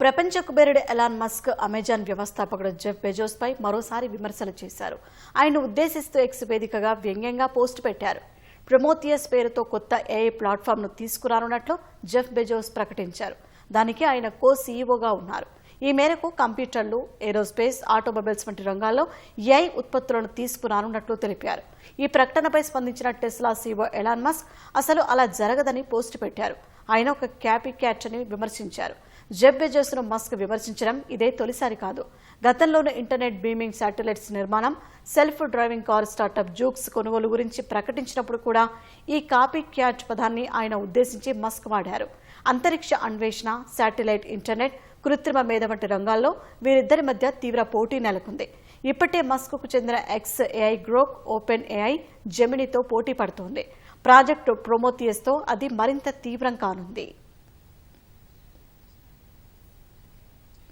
ప్రపంచ కుబేరుడు Elon Musk Amazon వ్యవస్థాపకుడు జెఫ్ బెజోస్ పై మరోసారి విమర్శలు చేశారు. ఆయన ఉద్దేశిస్తూ ఎక్స్ వేదికగా వ్యంగ్యంగా పోస్ట్ పెట్టారు. ప్రమోతియస్ పేరుతో కొత్త ఏఐ ప్లాట్ఫామ్ను తీసుకురానున్నట్లు జెఫ్ బెజోస్ ప్రకటించారు. దానికి ఆయన కో సీఈఓగా ఉన్నారు. ఈ మేరకు కంప్యూటర్లు ఏరోస్పేస్ ఆటోమొబైల్స్ వంటి రంగాల్లో ఏఐ ఉత్పత్తులను తీసుకురానున్నట్లు తెలిపారు. ఈ ప్రకటనపై స్పందించిన టెస్లా సీఈఓ ఎలాన్ మస్క్ అసలు అలా జరగదని పోస్ట్ పెట్టారు. ఆయన ఒక క్యాపీ క్యాట్ అని విమర్శించారు. జెబ్ బెజోస్ను మస్క్ విమర్శించడం ఇదే తొలిసారి కాదు. గతంలోనూ ఇంటర్నెట్ బీమింగ్ శాటిలైట్స్ నిర్మాణం self driving car startup Zoox కొనుగోలు గురించి ప్రకటించినప్పుడు కూడా ఈ కాపీ క్యాట్ పదాన్ని ఆయన ఉద్దేశించి మస్క్ వాడారు. అంతరిక్ష అన్వేషణ శాటిలైట్ ఇంటర్నెట్ కృత్రిమ మేధ వంటి రంగాల్లో వీరిద్దరి మధ్య తీవ్ర పోటీ నెలకొంది. ఇప్పటే మస్క్కు చెందిన X AI Grok open AI జెమినితో పోటీ పడుతోంది. ప్రాజెక్టు ప్రొమోతియస్తో అది మరింత తీవ్రం కానుంది.